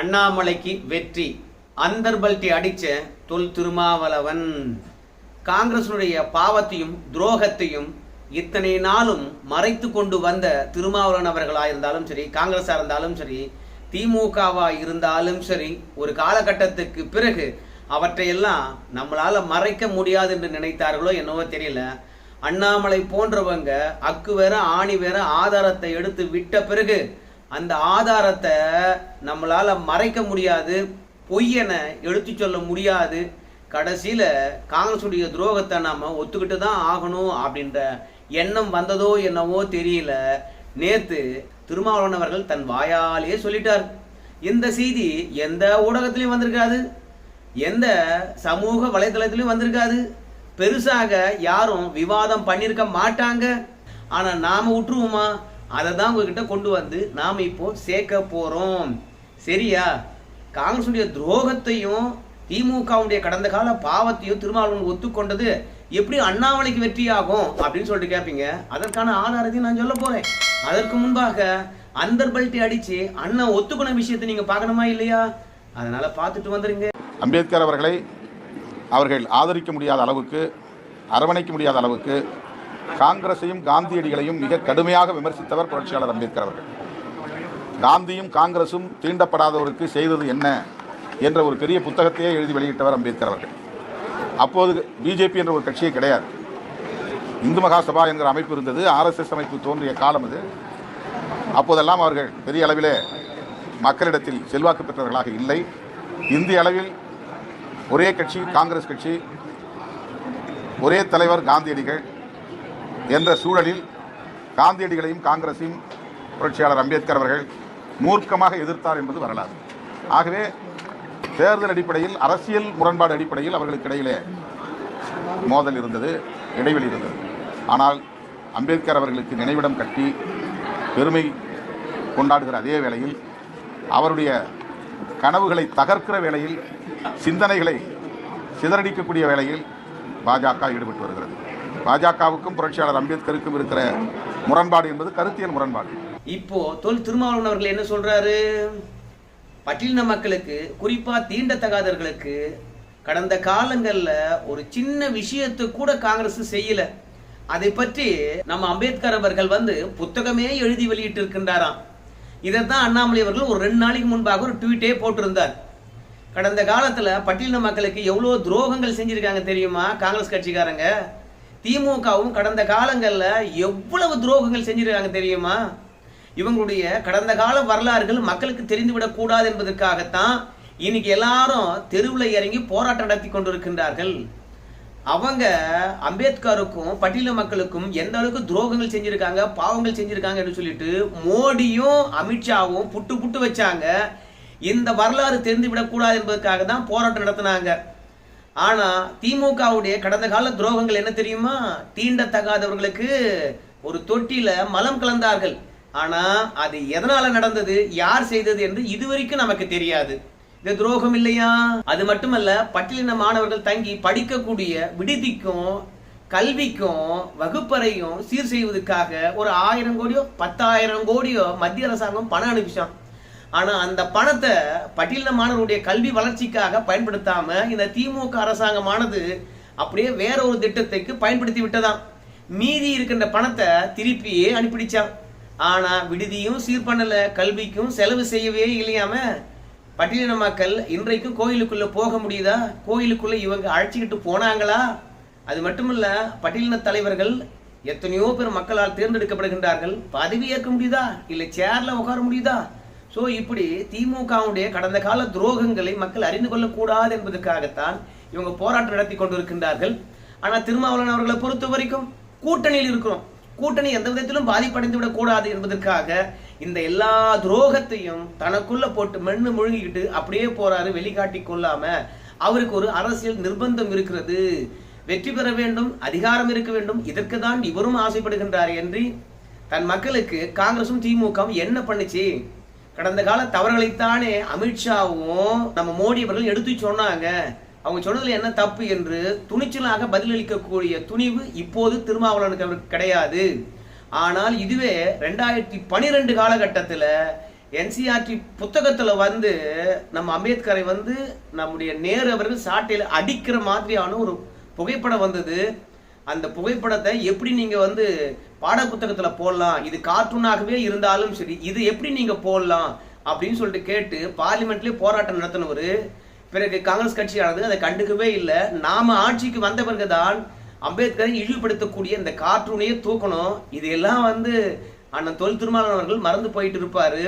அண்ணாமலைக்கு வெற்றி. அந்தர்பல்ட்டி அடிச்ச தொல் திருமாவளவன். காங்கிரசுடைய பாவத்தையும் துரோகத்தையும் இத்தனை நாளும் மறைத்து கொண்டு வந்த திருமாவளவன் அவர்களாக இருந்தாலும் சரி காங்கிரஸாக இருந்தாலும் சரி திமுகவாக இருந்தாலும் சரி ஒரு காலகட்டத்துக்கு பிறகு அவற்றையெல்லாம் நம்மளால் மறைக்க முடியாது என்று நினைத்தார்களோ என்னவோ தெரியல. அண்ணாமலை போன்றவங்க அக்கு வேற ஆணி வேற ஆதாரத்தை எடுத்து விட்ட பிறகு அந்த ஆதாரத்தை நம்மளால் மறைக்க முடியாது பொய்யனை எடுத்து சொல்ல முடியாது. கடைசியில் காங்கிரஸுடைய துரோகத்தை நாம் ஒத்துக்கிட்டு தான் ஆகணும் அப்படின்ற எண்ணம் வந்ததோ என்னவோ தெரியல. நேற்று திருமாவளவன் அவர்கள் தன் வாயாலே சொல்லிட்டார். இந்த செய்தி எந்த ஊடகத்திலையும் வந்திருக்காது. எந்த சமூக வலைதளத்திலையும் வந்திருக்காது. பெருசாக யாரும் விவாதம் பண்ணியிருக்க மாட்டாங்க. ஆனால் நாம் விட்டுருவோமா அதை தான் உங்ககிட்ட கொண்டு வந்து நாம் இப்போ சேர்க்க போகிறோம் சரியா? காங்கிரஸுடைய துரோகத்தையும் திமுகவுடைய கடந்த கால பாவத்தையும் திருமாவளவன் ஒத்துக்கொண்டது எப்படி அண்ணாமலைக்கு வெற்றியாகும் அப்படின்னு சொல்லிட்டு கேட்பீங்க அதற்கான ஆதாரத்தையும் நான் சொல்ல போறேன். அதற்கு முன்பாக அந்தர்பல்ட்டி அடிச்சு அண்ணன் ஒத்துக்கொண்ட விஷயத்தை நீங்க பார்க்கணுமா இல்லையா? அதனால பார்த்துட்டு வந்துருங்க. அம்பேத்கர் அவர்களை அவர்கள் ஆதரிக்க முடியாத அளவுக்கு அரவணைக்க முடியாத அளவுக்கு காங்கிரஸையும் காந்தியடிகளையும் மிக கடுமையாக விமர்சித்தவர் புரட்சியாளர் அம்பேத்கர் அவர்கள். காந்தியும் காங்கிரசும் தீண்டப்படாதவருக்கு செய்தது என்ன என்ற ஒரு பெரிய புத்தகத்தையே எழுதி வெளியிட்டவர் அம்பேத்கர் அவர்கள். அப்போது பிஜேபி என்ற ஒரு கட்சியே கிடையாது. இந்து மகாசபா என்கிற அமைப்பு இருந்தது ஆர்எஸ்எஸ் அமைப்பு தோன்றிய காலம் அது. அப்போதெல்லாம் அவர்கள் பெரிய அளவிலே மக்களிடத்தில் செல்வாக்கு பெற்றவர்களாக இல்லை. இந்திய அளவில் ஒரே கட்சி காங்கிரஸ் கட்சி ஒரே தலைவர் காந்தியடிகள் என்ற சூழலில் காந்தியடிகளையும் காங்கிரஸையும் புரட்சியாளர் அம்பேத்கர் அவர்கள் மூர்க்கமாக எதிர்த்தார் என்பது வரலாறு. ஆகவே தேர்தல் அடிப்படையில் அரசியல் முரண்பாடு அடிப்படையில் அவர்களுக்கு இடையிலே மோதல் இருந்தது இடைவெளி இருந்தது. ஆனால் அம்பேத்கர் அவர்களுக்கு நினைவிடம் கட்டி பெருமை கொண்டாடுகிற அதே வேளையில் அவருடைய கனவுகளை தகர்க்கிற வேளையில் சிந்தனைகளை சிதறடிக்கக்கூடிய வேளையில் பாஜக ஈடுபட்டு வருகிறது. பாஜகவுக்கும் புரட்சியாளர் அம்பேத்கருக்கும் இருக்கிற முரண்பாடு என்பது கருத்தியல் முரண்பாடு. இப்போ தொல் திருமாவளவன் அவர்கள் என்ன சொல்றாரு? பட்டியலின மக்களுக்கு குறிப்பா தீண்டத்தகாதவர்களுக்கு கடந்த காலங்கள்ல ஒரு சின்ன விஷயத்தை கூட காங்கிரஸ் செய்யல. அதை பற்றி நம்ம அம்பேத்கர் அவர்கள் வந்து புத்தகமே எழுதி வெளியிட்டு இருக்கின்றாராம் தான் அண்ணாமலை அவர்கள் ஒரு ரெண்டு நாளைக்கு முன்பாக ஒரு ட்வீட்டே போட்டிருந்தார். கடந்த காலத்துல பட்டியலின மக்களுக்கு எவ்வளவு துரோகங்கள் செஞ்சிருக்காங்க தெரியுமா? காங்கிரஸ் கட்சிக்காரங்க. திமுகவும் கடந்த காலங்களில் எவ்வளவு துரோகங்கள் செஞ்சிருக்காங்க தெரியுமா? இவங்களுடைய கடந்த கால வரலாறுகள் மக்களுக்கு தெரிந்துவிடக் கூடாது என்பதற்காகத்தான் இன்னைக்கு எல்லாரும் தெருவில் இறங்கி போராட்டம் நடத்தி கொண்டிருக்கின்றார்கள். அவங்க அம்பேத்கருக்கும் பட்டியல மக்களுக்கும் எந்த அளவுக்கு துரோகங்கள் செஞ்சிருக்காங்க பாவங்கள் செஞ்சிருக்காங்க என்று சொல்லிட்டு மோடியும் அமித்ஷாவும் புட்டு புட்டு வச்சாங்க. இந்த வரலாறு தெரிந்து விடக்கூடாது என்பதற்காக தான் போராட்டம் நடத்தினாங்க. ஆனா திமுகவுடைய கடந்த கால துரோகங்கள் என்ன தெரியுமா? தீண்டத்தகாதவர்களுக்கு ஒரு தொட்டில மலம் கலந்தார்கள். ஆனா அது எதனால நடந்தது? யார் செய்தது என்று இதுவரைக்கும் நமக்கு தெரியாது. இது துரோகம் இல்லையா? அது மட்டுமல்ல பட்டியலின மாணவர்கள் தங்கி படிக்கக்கூடிய விடுதிக்கும் கல்விக்கும் வகுப்பறையும் சீர் செய்வதற்காக ஒரு ஆயிரம் கோடியோ பத்தாயிரம் கோடியோ மத்திய அரசாங்கம் பணம் அனுப்பிச்சான். ஆனால் அந்த பணத்தை பட்டியலின மாணவருடைய கல்வி வளர்ச்சிக்காக பயன்படுத்தாம இந்த திமுக அரசாங்கமானது அப்படியே வேற ஒரு திட்டத்துக்கு பயன்படுத்தி விட்டதாம். மீதி இருக்கின்ற பணத்தை திருப்பியே அனுப்பிடிச்சான் ஆனா விடுதியும் சீர் பண்ணல கல்விக்கும் செலவு செய்யவே இல்லையாம பட்டியலின மக்கள் இன்றைக்கும் கோயிலுக்குள்ள போக முடியுதா? கோயிலுக்குள்ள இவங்க அழைச்சிக்கிட்டு போனாங்களா? அது மட்டுமல்ல பட்டியலின தலைவர்கள் எத்தனையோ பேர் மக்களால் தேர்ந்தெடுக்கப்படுகின்றார்கள். பதவி ஏற்க முடியுதா? இல்லை சேர்ல உட்கார முடியுதா? ஸோ இப்படி திமுகவுடைய கடந்த கால துரோகங்களை மக்கள் அறிந்து கொள்ளக்கூடாது என்பதற்காகத்தான் இவங்க போராட்டம் நடத்தி கொண்டிருக்கின்றார்கள். ஆனால் திருமாவளவன் அவர்களை பொறுத்த வரைக்கும் கூட்டணியில் இருக்கிறோம். கூட்டணி எந்த விதத்திலும் பாதிப்படைந்து விடக்கூடாது என்பதற்காக இந்த எல்லா துரோகத்தையும் தனக்குள்ள போட்டு மென்னு முழுங்கிக்கிட்டு அப்படியே போறாரு வெளிக்காட்டி கொள்ளாம அவருக்கு ஒரு அரசியல் நிர்பந்தம் இருக்கிறது. வெற்றி பெற வேண்டும் அதிகாரம் இருக்க வேண்டும் இதற்கு தான் இவரும் ஆசைப்படுகின்றார் என்று தன் மக்களுக்கு காங்கிரசும் திமுகவும் என்ன பண்ணுச்சு? கடந்த கால தவறுகளைத்தானே அமித்ஷாவும் நம்ம மோடி அவர்கள் எடுத்து சொன்னாங்க. அவங்க சொன்னதுல என்ன தப்பு என்று துணிச்சலாக பதிலளிக்கக்கூடிய துணிவு இப்போது திருமாவளவனுக்கு அவருக்கு கிடையாது. ஆனால் இதுவே ரெண்டாயிரத்தி பனிரெண்டு காலகட்டத்தில் என்சிஆர்டி புத்தகத்தில் வந்து நம்ம அம்பேத்கரை வந்து நம்முடைய நேரு அவர்கள் சாட்டையில் அடிக்கிற மாதிரியான ஒரு புகைப்படம் வந்தது. அந்த புகைப்படத்தை எப்படி நீங்க வந்து பாட புத்தகத்தில் போடலாம்? இது கார்ட்டூனாகவே இருந்தாலும் சரி இது எப்படி நீங்க போடலாம்? அப்படின்னு சொல்லிட்டு கேட்டு பார்லிமெண்ட்லயே போராட்டம் நடத்தினவர் பிறகு காங்கிரஸ் கட்சியானது அதை கண்டுக்கவே இல்லை. நாம ஆட்சிக்கு வந்த பிறகுதான் அம்பேத்கரை இழிவுபடுத்தக்கூடிய இந்த கார்ட்டூனையே தூக்கணும். இது எல்லாம் வந்து அண்ணன் தொல் திருமாவளவன் அவர்கள் மறந்து போயிட்டு இருப்பாரு.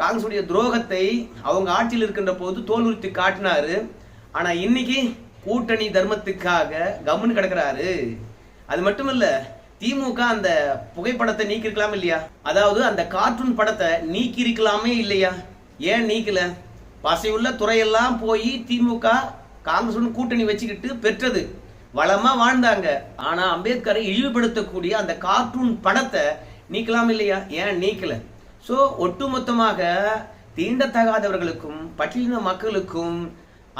காங்கிரஸுடைய துரோகத்தை அவங்க ஆட்சியில் இருக்கின்ற போது தோலுரித்து காட்டினாரு. ஆனா இன்னைக்கு கூட்டணி தர்மத்துக்காக கவர்மெண்ட் கிடக்குறாரு. அது மட்டும் இல்ல திமுக அந்த புகைப்படத்தை நீக்கி இருக்கலாம் இல்லையா? அதாவது அந்த கார்ட்டூன் படத்தை நீக்கி இருக்கலாமே இல்லையா? ஏன் நீக்கல? பசையுள்ள துறையெல்லாம் போய் திமுக காங்கிரஸ் கூட்டணி வச்சுக்கிட்டு பெற்றது. வளமா வாழ்ந்தாங்க. ஆனா அம்பேத்கரை இழிவுபடுத்தக்கூடிய அந்த கார்ட்டூன் படத்தை நீக்கலாம் இல்லையா? ஏன் நீக்கல? சோ ஒட்டுமொத்தமாக தீண்டத்தகாதவர்களுக்கும் பட்டியலின மக்களுக்கும்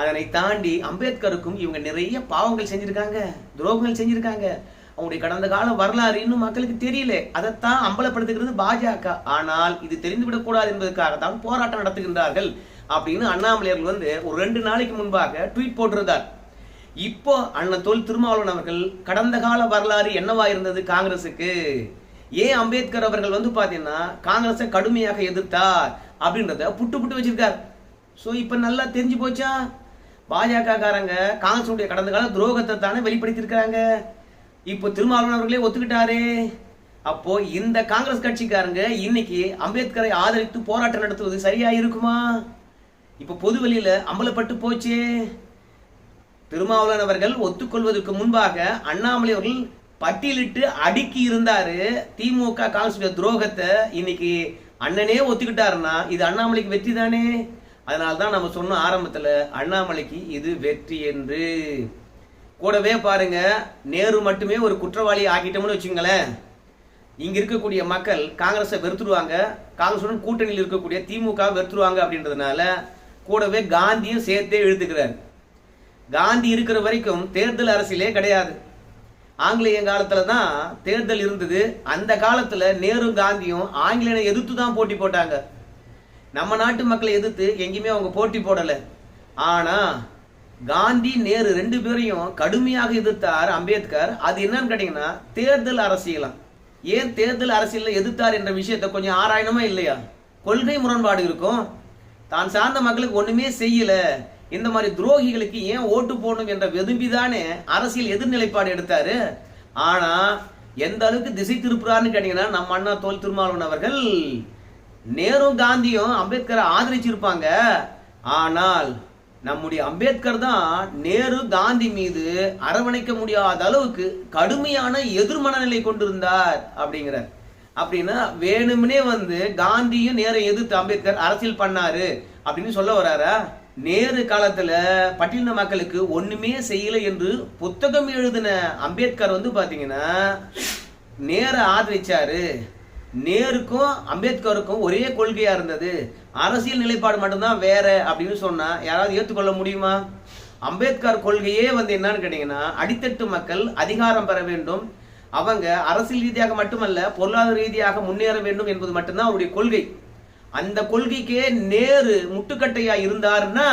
அதனை தாண்டி அம்பேத்கருக்கும் இவங்க நிறைய பாவங்கள் செஞ்சிருக்காங்க துரோகங்கள் செஞ்சிருக்காங்க. அவங்களுடைய கடந்த கால வரலாறு இன்னும் மக்களுக்கு தெரியல. அதைத்தான் அம்பலப்படுத்துகிறது பாஜக. ஆனால் இது தெரிந்துவிடக்கூடாது என்பதற்காகத்தான் போராட்டம் நடத்துகின்றார்கள் அப்படின்னு அண்ணாமலையர்கள் வந்து ஒரு ரெண்டு நாளைக்கு முன்பாக ட்வீட் போட்டிருந்தார். இப்போ அண்ணன் தொல் திருமாவளவன் அவர்கள் கடந்த கால வரலாறு என்னவா இருந்தது காங்கிரசுக்கு? ஏன் அம்பேத்கர் அவர்கள் வந்து பாத்தீங்கன்னா காங்கிரஸை கடுமையாக எதிர்த்தார் அப்படின்றத புட்டு புட்டு வச்சிருக்கார். சோ இப்ப நல்லா தெரிஞ்சு போச்சா? பாஜக காரங்க காங்கிரஸுடைய கடந்த கால துரோகத்தை தானே வெளிப்படுத்தியிருக்கிறாங்க. இப்போ திருமாவளவன் அவர்களே ஒத்துக்கிட்டாரே. அப்போ இந்த காங்கிரஸ் கட்சிக்காரங்க இன்னைக்கு அம்பேத்கரை ஆதரித்து போராட்டம் நடத்துவது சரியா இருக்குமா இப்போ பொது வெளியில அம்பலப்பட்டு போச்சே. திருமாவளவன் அவர்கள் ஒத்துக்கொள்வதற்கு முன்பாக அண்ணாமலை அவர்கள் பட்டியலிட்டு அடுக்கி இருந்தாரு. திமுக காங்கிரஸ் துரோகத்தை இன்னைக்கு அண்ணனே ஒத்துக்கிட்டாருன்னா இது அண்ணாமலைக்கு வெற்றி தானே? அதனால தான் நம்ம சொன்ன ஆரம்பத்தில் அண்ணாமலைக்கு இது வெற்றி என்று. கூடவே பாருங்க நேரு மட்டுமே ஒரு குற்றவாளி ஆக்கிட்டோம்னு வச்சுங்களேன். இங்க இருக்கக்கூடிய மக்கள் காங்கிரஸை வெறுத்துடுவாங்க காங்கிரஸுடன் கூட்டணியில் இருக்கக்கூடிய திமுக வெறுத்துருவாங்க அப்படின்றதுனால கூடவே காந்தியும் சேர்த்தே இழுத்துக்கிறார். காந்தி இருக்கிற வரைக்கும் தேர்தல் அரசியலே கிடையாது. ஆங்கிலேய காலத்துல தான் தேர்தல் இருந்தது. அந்த காலத்துல நேரு காந்தியும் ஆங்கிலேயனை எதிர்த்து தான் போட்டி போட்டாங்க. நம்ம நாட்டு மக்களை எதிர்த்து எங்கேயுமே அவங்க போட்டி போடல. ஆனா காந்தி நேரு ரெண்டு பேரையும் கடுமையாக எதிர்த்தார் அம்பேத்கர். அது என்னன்னு கேட்டீங்கன்னா தேர்தல் அரசியலாம். ஏன் தேர்தல் அரசியலில் எதிர்த்தார் என்ற விஷயத்தை கொஞ்சம் ஆராயணுமா இல்லையா? கொள்கை முரண்பாடு இருக்கும். தான் சார்ந்த மக்களுக்கு ஒண்ணுமே செய்யல. இந்த மாதிரி துரோகிகளுக்கு ஏன் ஓட்டு போடணும் என்ற வெதும்பிதானே அரசியல் எதிர்நிலைப்பாடு எடுத்தாரு. ஆனா எந்த அளவுக்கு திசை திருப்புறாருன்னு கேட்டீங்கன்னா நம்ம அண்ணா தோல் திருமாவளவன் அவர்கள் நேரும் காந்தியும் அம்பேத்கரை ஆதரிச்சிருப்பாங்க. ஆனால் நம்முடைய அம்பேத்கர் தான் நேரு காந்தி மீது அரவணைக்க முடியாத அளவுக்கு கடுமையான எதிர்மனநிலை கொண்டிருந்தார் அப்படிங்கிறார். அப்படின்னா வேணும்னே வந்து காந்தியும் நேரை எதிர்த்து அம்பேத்கர் அரசியல் பண்ணாரு அப்படின்னு சொல்ல வராரா? நேரு காலத்துல பட்டியலின மக்களுக்கு ஒண்ணுமே செய்யல என்று புத்தகம் எழுதின அம்பேத்கர் வந்து பாத்தீங்கன்னா நேர ஆதரிச்சாரு. நேருக்கும் அம்பேத்கருக்கும் ஒரே கொள்கையா இருந்தது. அரசியல் நிலைப்பாடு மட்டும்தான் வேற அப்படின்னு சொன்னா யாராவது ஏற்றுக்கொள்ள முடியுமா? அம்பேத்கர் கொள்கையே வந்து என்னன்னு கேட்டீங்கன்னா அடித்தட்டு மக்கள் அதிகாரம் பெற வேண்டும். அவங்க அரசியல் ரீதியாக மட்டுமல்ல பொருளாதார ரீதியாக முன்னேற வேண்டும் என்பது மட்டும்தான் அவருடைய கொள்கை. அந்த கொள்கைக்கே நேரு முட்டுக்கட்டையா இருந்தாருன்னா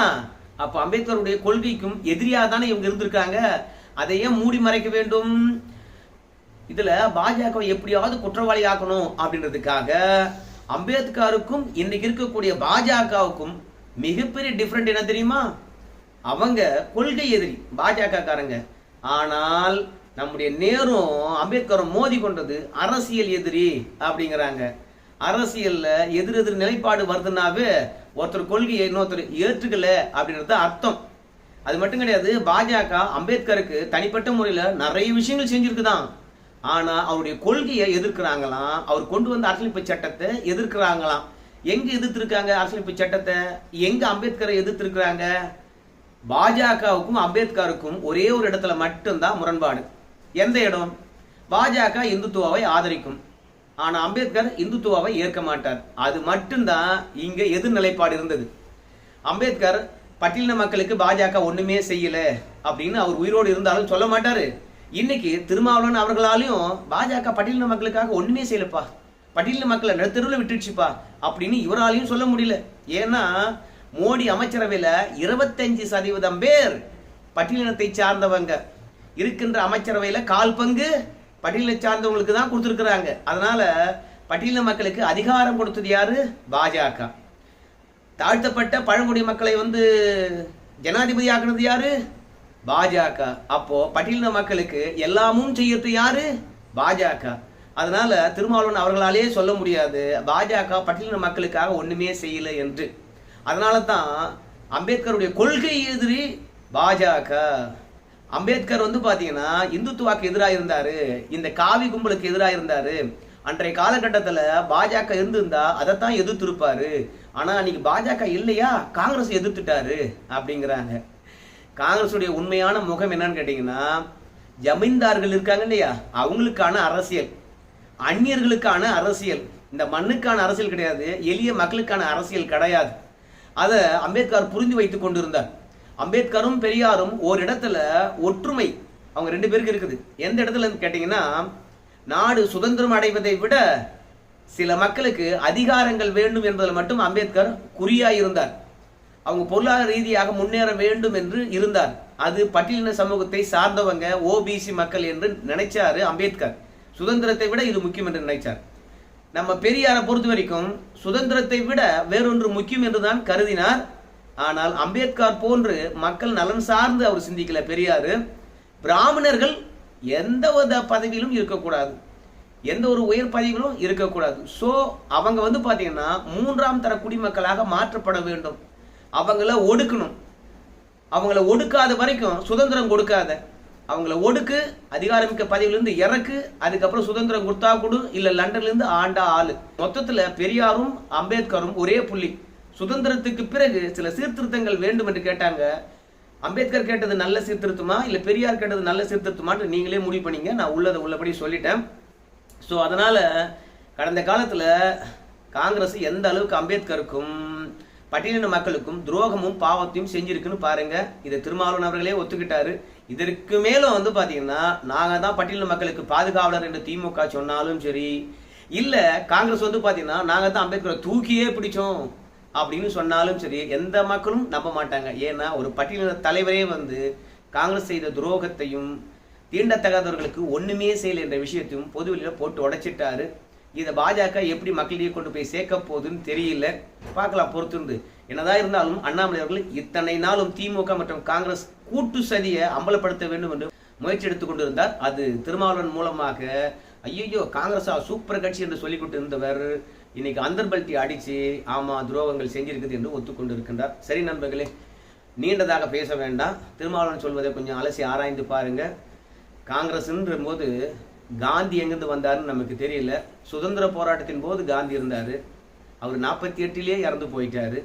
அப்ப அம்பேத்கருடைய கொள்கைக்கும் எதிரியா தானே இவங்க இருந்திருக்காங்க. அதை ஏன் மூடி மறைக்க வேண்டும். இதுல பாஜக எப்படியாவது குற்றவாளி ஆக்கணும் அப்படின்றதுக்காக அம்பேத்கருக்கும் இன்னைக்கு இருக்கக்கூடிய பாஜகவுக்கும் மிகப்பெரிய டிஃப்ரெண்ட் என்ன தெரியுமா? அவங்க கொள்கை எதிரி பாஜக காரங்க ஆனால் நம்முடைய நேரும் அம்பேத்கரும் மோதி கொண்டது அரசியல் எதிரி அப்படிங்கிறாங்க. அரசியல்ல எதிர் எதிர் நிலைப்பாடு வருதுன்னாவே ஒருத்தர் கொள்கையை இன்னொருத்தர் ஏற்றுக்கல அப்படின்றது அர்த்தம். அது மட்டும் கிடையாது பாஜக அம்பேத்கருக்கு தனிப்பட்ட முறையில நிறைய விஷயங்கள் செஞ்சிருக்குதான். ஆனால் அவருடைய கொள்கையை எதிர்க்கிறாங்களாம். அவர் கொண்டு வந்த அரசியலமைப்பு சட்டத்தை எதிர்க்கிறாங்களாம். எங்கே எதிர்த்திருக்காங்க அரசியலமைப்பு சட்டத்தை? எங்கே அம்பேத்கரை எதிர்த்திருக்கிறாங்க? பாஜகவுக்கும் அம்பேத்கருக்கும் ஒரே ஒரு இடத்துல மட்டும்தான் முரண்பாடு. எந்த இடம்? பாஜக இந்துத்துவாவை ஆதரிக்கும். ஆனால் அம்பேத்கர் இந்துத்துவாவை ஏற்க மாட்டார். அது மட்டும்தான் இங்கே எதிர்நிலைப்பாடு இருந்தது. அம்பேத்கர் பட்டியலின மக்களுக்கு பாஜக ஒன்றுமே செய்யலை அப்படின்னு அவர் உயிரோடு இருந்தாலும் சொல்ல மாட்டார். இன்னைக்கு திருமாவளவன் அவர்களாலையும் பாஜக பட்டியலின மக்களுக்காக ஒண்ணுமே செய்யலப்பா. பட்டியலின மக்களை நடுத்தருவில் விட்டுடுச்சுப்பா அப்படின்னு இவராலையும் சொல்ல முடியல. ஏன்னா மோடி அமைச்சரவையில இருபத்தஞ்சு சதவீதம் பேர் பட்டியலினத்தை சார்ந்தவங்க. இருக்கின்ற அமைச்சரவையில கால் பங்கு பட்டியலை சார்ந்தவங்களுக்கு தான் கொடுத்துருக்குறாங்க. அதனால பட்டியலின மக்களுக்கு அதிகாரம் கொடுத்தது யாரு? பாஜக. தாழ்த்தப்பட்ட பழங்குடி மக்களை வந்து ஜனாதிபதி ஆக்குனது யாரு? பாஜக. அப்போ பட்டியலின மக்களுக்கு எல்லாமும் செய்யறது யாரு? பாஜக. அதனால திருமாவளவன் அவர்களாலே சொல்ல முடியாது பாஜக பட்டியலின மக்களுக்காக ஒண்ணுமே செய்யல என்று. அதனால தான் அம்பேத்கருடைய கொள்கை எதிரி பாஜக. அம்பேத்கர் வந்து பாத்தீங்கன்னா இந்துத்துவாக்கு எதிராக இருந்தாரு இந்த காவி கும்பலுக்கு எதிராக இருந்தாரு. அன்றைய காலகட்டத்தில் பாஜக இருந்திருந்தா அதைத்தான் எதிர்த்திருப்பாரு. ஆனால் அன்னைக்கு பாஜக இல்லையா? காங்கிரஸ் எதிர்த்துட்டாரு அப்படிங்கிறாங்க. காங்கிரஸுடைய உண்மையான முகம் என்னன்னு கேட்டீங்கன்னா ஜமீன்தார்கள் இருக்காங்க இல்லையா? அவங்களுக்கான அரசியல். அந்நியர்களுக்கான அரசியல். இந்த மண்ணுக்கான அரசியல் கிடையாது எளிய மக்களுக்கான அரசியல் கிடையாது. அதை அம்பேத்கர் புரிந்து வைத்துக் கொண்டிருந்தார். அம்பேத்கரும் பெரியாரும் ஒரு இடத்துல ஒற்றுமை அவங்க ரெண்டு பேருக்கு இருக்குது. எந்த இடத்துல கேட்டீங்கன்னா நாடு சுதந்திரம் அடைவதை விட சில மக்களுக்கு அதிகாரங்கள் வேண்டும் என்பதில் மட்டும் அம்பேத்கர் குறியாயிருந்தார். இருந்தார் அவங்க பொருளாதார ரீதியாக முன்னேற வேண்டும் என்று இருந்தார். அது பட்டியலின சமூகத்தை சார்ந்தவங்க ஓபிசி மக்கள் என்று நினைச்சாரு அம்பேத்கர். சுதந்திரத்தை விட இது முக்கியம் என்று நினைச்சார். நம்ம பெரியாரை பொறுத்த வரைக்கும் சுதந்திரத்தை விட வேறொன்று முக்கியம் என்றுதான் கருதினார். ஆனால் அம்பேத்கர் போன்று மக்கள் நலன் சார்ந்து அவர் சிந்திக்கல பெரியாரு. பிராமணர்கள் எந்த வித பதவியிலும் இருக்கக்கூடாது. எந்த ஒரு உயர் பதவியிலும் இருக்கக்கூடாது. ஸோ அவங்க வந்து பார்த்தீங்கன்னா மூன்றாம் தர குடிமக்களாக மாற்றப்பட வேண்டும். அவங்கள ஒடுக்கணும். அவங்கள ஒடுக்காத வரைக்கும் சுதந்திரம் கொடுக்காத. அவங்கள ஒடுக்கு அதிகாரமிக்க பதவியிலிருந்து இறக்கு அதுக்கப்புறம் சுதந்திரம் கொடுத்தா கொடு இல்லை லண்டன்லேருந்து ஆண்டா ஆளு. மொத்தத்தில் பெரியாரும் அம்பேத்கரும் ஒரே புள்ளி. சுதந்திரத்துக்கு பிறகு சில சீர்திருத்தங்கள் வேண்டும் என்று கேட்டாங்க. அம்பேத்கர் கேட்டது நல்ல சீர்திருத்தமா இல்லை பெரியார் கேட்டது நல்ல சீர்திருத்தமான்னு நீங்களே முடிவு பண்ணீங்க. நான் உள்ளதை உள்ளபடி சொல்லிட்டேன். ஸோ அதனால் கடந்த காலத்தில் காங்கிரஸ் எந்த அளவுக்கு அம்பேத்கருக்கும் பட்டியலின மக்களுக்கும் துரோகமும் பாவத்தையும் செஞ்சிருக்குன்னு பாருங்க. இதை திருமாவளவன் அவர்களே ஒத்துக்கிட்டாரு. இதற்கு மேலும் வந்து பாத்தீங்கன்னா நாங்க தான் பட்டியலின மக்களுக்கு பாதுகாவலர் என்று திமுக சொன்னாலும் சரி இல்ல காங்கிரஸ் வந்து பாத்தீங்கன்னா நாங்க தான் அம்பேத்கரை தூக்கியே பிடிச்சோம் அப்படின்னு சொன்னாலும் சரி எந்த மக்களும் நம்ப மாட்டாங்க. ஏன்னா ஒரு பட்டியலின தலைவரே வந்து காங்கிரஸ் செய்த துரோகத்தையும் தீண்டத்தகாதவர்களுக்கு ஒண்ணுமே செய்யல என்ற விஷயத்தையும் பொதுவெளியில போட்டு உடைச்சிட்டாரு. இதை பாஜக எப்படி மக்களிடையே கொண்டு போய் சேர்க்க போகுதுன்னு தெரியல. பார்க்கலாம் பொறுத்திருந்து. என்னதான் இருந்தாலும் அண்ணாமலை அவர்கள் இத்தனை நாளும் திமுக மற்றும் காங்கிரஸ் கூட்டு சதியை அம்பலப்படுத்த வேண்டும் என்று முயற்சி எடுத்துக் கொண்டிருந்தார். அது திருமாவளவன் மூலமாக ஐயோ காங்கிரஸா சூப்பர் கட்சி என்று சொல்லிக் கொண்டு இருந்தவர் இன்னைக்கு அந்தர்பல்ட்டி அடிச்சு ஆமா துரோகங்கள் செஞ்சிருக்குது என்று ஒத்துக்கொண்டு இருக்கின்றார் சரி நண்பர்களே நீண்டதாக பேச வேண்டாம். திருமாவளவன் சொல்வதை கொஞ்சம் அலசி ஆராய்ந்து பாருங்க. காங்கிரஸ்ன்ற போது காந்தி எங்கேருந்து வந்தாருன்னு நமக்கு தெரியல. சுதந்திர போராட்டத்தின் போது காந்தி இருந்தார். அவர் நாற்பத்தி எட்டிலே இறந்து போயிட்டார்.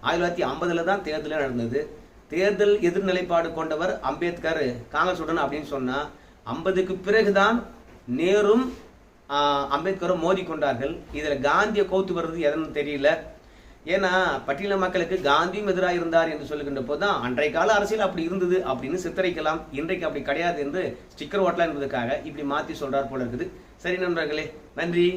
ஆயிரத்தி தொள்ளாயிரத்தி ஐம்பதில் தான் தேர்தலே நடந்தது. தேர்தல் எதிர்நிலைப்பாடு கொண்டவர் அம்பேத்கர். காங்கிரஸுடன் அப்படின்னு சொன்னால் ஐம்பதுக்கு பிறகுதான் நேரும் அம்பேத்கரும் மோதி கொண்டார்கள். இதில் காந்தியை கோத்து வர்றது எதுன்னு தெரியல. ஏன்னா பட்டியல மக்களுக்கு காந்தியும் எதிராக இருந்தார் என்று சொல்லுகின்ற போதுதான் அன்றைய கால அரசியல் அப்படி இருந்தது அப்படின்னு சித்தரிக்கலாம். இன்றைக்கு அப்படி கிடையாது என்று ஸ்டிக்கர் ஓட்டலாம் என்பதற்காக இப்படி மாத்தி சொல்றார் போல இருக்குது. சரி நண்பர்களே நன்றி.